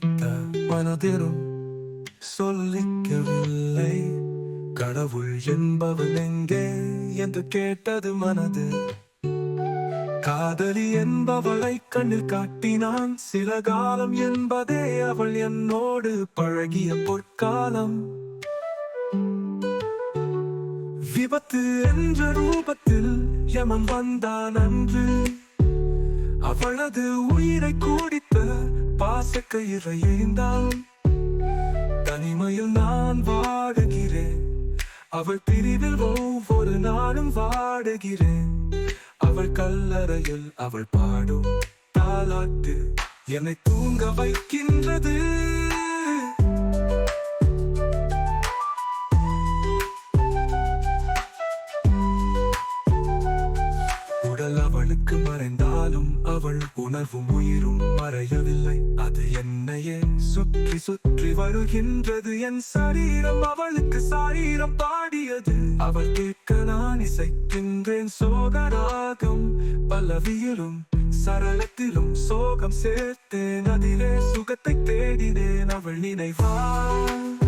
வைத்த யாதெரும் சொல்லிக்கவில்லை. கடவுள் என்பவன் எங்கே என்று கேட்டது மனது. காதலி என்பவளை கண்ணில் காட்டினான். சில காலம் என்பதே அவள் என்னோடு பழகிய பொற்காலம். விபத்து என்ற ரூபத்தில் யமன் வந்தான் அன்று. அவளது உயிரை கூடி கூடித்த பாசக்கயிறை எறிந்தான் தனிமையில் நான் வாடுகிறேன். அவள் பிரிவில் ஒவ்வொரு நாளும் வாடுகிறேன். அவள் கல்லறையில் அவள் பாடும் தாளாட்டு என்னை தூங்க வைக்கின்றது. கண்ணுக்கு மறைந்தாலும் அவள் உணர்வும் உயிரும் மறையவில்லை. அது என்னையே சுற்றி சுற்றி வருகின்றது. என் சரீரம் அவளுக்கு சாரீரம் பாடியது. அவள் கேட்க நான் இசைக்கின்றேன். சோகராகம் பல்லவியிலும் சரளத்திலும் சோகம் சேர்த்தேன். அதிலே சுகத்தை தேடினேன். அவள் நினைவாள்